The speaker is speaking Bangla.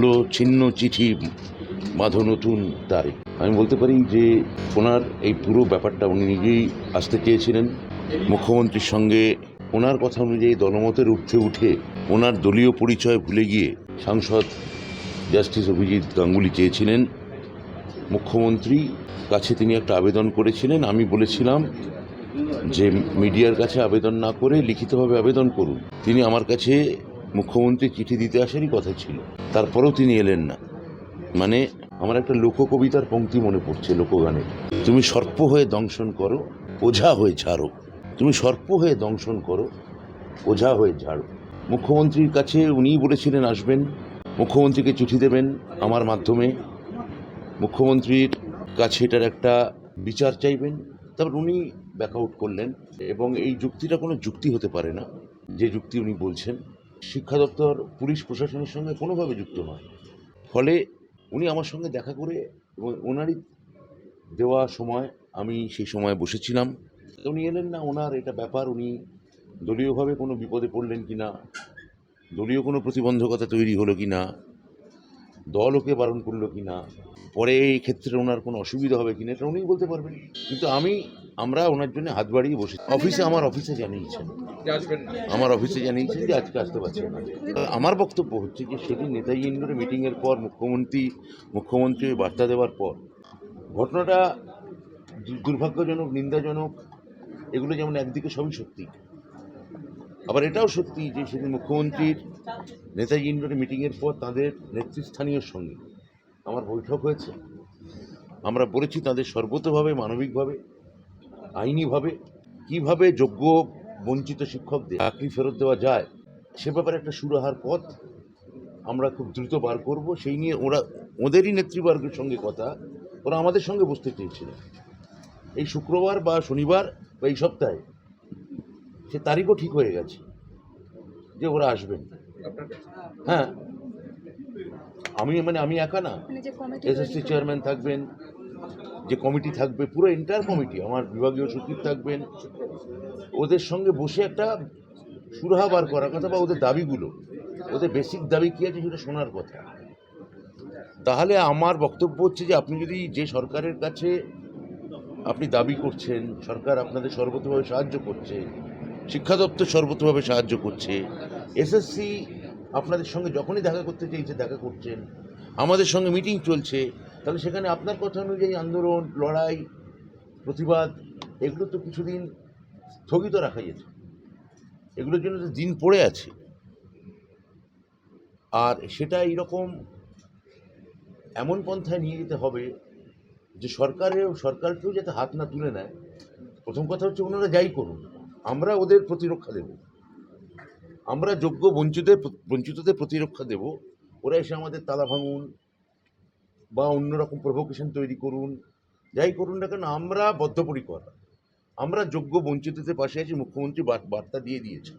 তুল্য ছিন্ন চিঠি বাঁধো নতুন তারিখ। আমি বলতে পারি যে ওনার এই পুরো ব্যাপারটা উনি নিজেই আসতে চেয়েছিলেন। মুখ্যমন্ত্রীর সঙ্গে ওনার কথা অনুযায়ী দলমতের ঊর্ধ্বে উঠে ওনার দলীয় পরিচয় ভুলে গিয়ে সাংসদ জাস্টিস অভিজিৎ গাঙ্গুলি চেয়েছিলেন। মুখ্যমন্ত্রী কাছে তিনি একটা আবেদন করেছিলেন। আমি বলেছিলাম যে মিডিয়ার কাছে আবেদন না করে লিখিতভাবে আবেদন করুন। তিনি আমার কাছে মুখ্যমন্ত্রী চিঠি দিতে আসারই কথা ছিল। তারপরেও তিনি এলেন না। মানে আমার একটা লোককবিতার পঙ্ক্তি মনে পড়ছে লোকগানে তুমি সর্প হয়ে দংশন করো, ওঝা হয়ে ঝাড়ো। তুমি সর্প হয়ে দংশন করো, ওঝা হয়ে ঝাড়ো। মুখ্যমন্ত্রীর কাছে উনিই বলেছিলেন, আসবেন। মুখ্যমন্ত্রীকে চিঠি দেবেন আমার মাধ্যমে। মুখ্যমন্ত্রীর কাছে এটার একটা বিচার চাইবেন। তারপর উনি ব্যাক আউট করলেন এবং এই যুক্তিটা কোনো যুক্তি হতে পারে না। যে যুক্তি উনি বলছেন শিক্ষা দপ্তর, পুলিশ প্রশাসনের সঙ্গে কোনোভাবে যুক্ত নয়। ফলে উনি আমার সঙ্গে দেখা করে এবং ওনারই দেওয়া সময় আমি সেই সময় বসেছিলাম। উনি এলেন না, ওনার এটা ব্যাপার, উনি দলীয়ভাবে কোনো বিপদে পড়লেন কি না দলীয় কোনো প্রতিবন্ধকতা তৈরি হলো কি না দল ওকে বারণ করল কি না পরে এই ক্ষেত্রে ওনার কোনো অসুবিধা হবে কি না এটা উনিই বলতে পারবেন। কিন্তু আমি আমরা ওনার জন্য হাত বাড়িয়ে বসে অফিসে আমার অফিসে জানিয়েছেন। আমার অফিসে জানিয়েছেন যে আজকে আসতে পারছেন আমার বক্তব্য হচ্ছে যে সেদিন নেতাজি ইন্ডোরে মিটিংয়ের পর মুখ্যমন্ত্রী মুখ্যমন্ত্রী বার্তা দেওয়ার পর ঘটনাটা দুর্ভাগ্যজনক, নিন্দাজনক, এগুলো যেমন একদিকে সবই সত্যি। আবার এটাও সত্যি যে সেদিন মুখ্যমন্ত্রীর, নেতাজি ইন্ডোরে মিটিংয়ের পর তাদের নেতৃস্থানীয় সঙ্গে আমার বৈঠক হয়েছে। আমরা বলেছি তাদের সর্বতভাবে, মানবিকভাবে আইনিভাবে কীভাবে যোগ্য বঞ্চিত শিক্ষকদের চাকরি ফেরত দেওয়া যায় সে ব্যাপারে একটা সুরাহার পথ আমরা খুব দ্রুত বার করব। সেই নিয়ে ওরা ওদেরই নেতৃবর্গের সঙ্গে কথা ওরা আমাদের সঙ্গে বসতে চেয়েছিল এই শুক্রবার বা শনিবার বা এই সপ্তাহে সে তারিখও ঠিক হয়ে গেছে যে ওরা আসবেন। হ্যাঁ। আমি মানে আমি একা না। মানে এসএসসি চেয়ারম্যান থাকবেন যে কমিটি থাকবে, পুরো এন্টায়ার কমিটি, আমার বিভাগীয় সচিব থাকবেন, ওদের সঙ্গে বসে একটা সুরাহা বার করার কথা বা ওদের দাবিগুলো, ওদের বেসিক দাবি কী আছে সেটা শোনার কথা। তাহলে আমার বক্তব্য হচ্ছে যে আপনি যদি যে সরকারের কাছে আপনি দাবি করছেন, সরকার আপনাদের সর্বতভাবে সাহায্য করছে, শিক্ষা দপ্তর সর্বতভাবে সাহায্য করছে এসএসসি আপনাদের সঙ্গে যখনই দেখা করতে চাইছে, দেখা করছেন, আমাদের সঙ্গে মিটিং চলছে তাহলে সেখানে আপনার কথা অনুযায়ী আন্দোলন, লড়াই, প্রতিবাদ, এগুলো তো কিছুদিন স্থগিত রাখা যেত। এগুলোর জন্য তো দিন পড়ে আছে। আর সেটা এইরকম এমন পন্থায় নিয়ে যেতে হবে যে সরকারেও সরকারকেও যাতে হাত না তুলে নেয়। প্রথম কথা হচ্ছে ওনারা যাই করুন, আমরা ওদের প্রতিরক্ষা দেব। আমরা যোগ্য বঞ্চিতদের বঞ্চিতদের প্রতিরক্ষা দেব। ওরা এসে আমাদের তালা ভাঙুন বা অন্যরকম প্রভোকেশন তৈরি করুন, যাই করুন না কেন, আমরা বদ্ধপরিকর। আমরা যোগ্য বঞ্চিতদের পাশে আছি, মুখ্যমন্ত্রী বার্তা দিয়ে দিয়েছে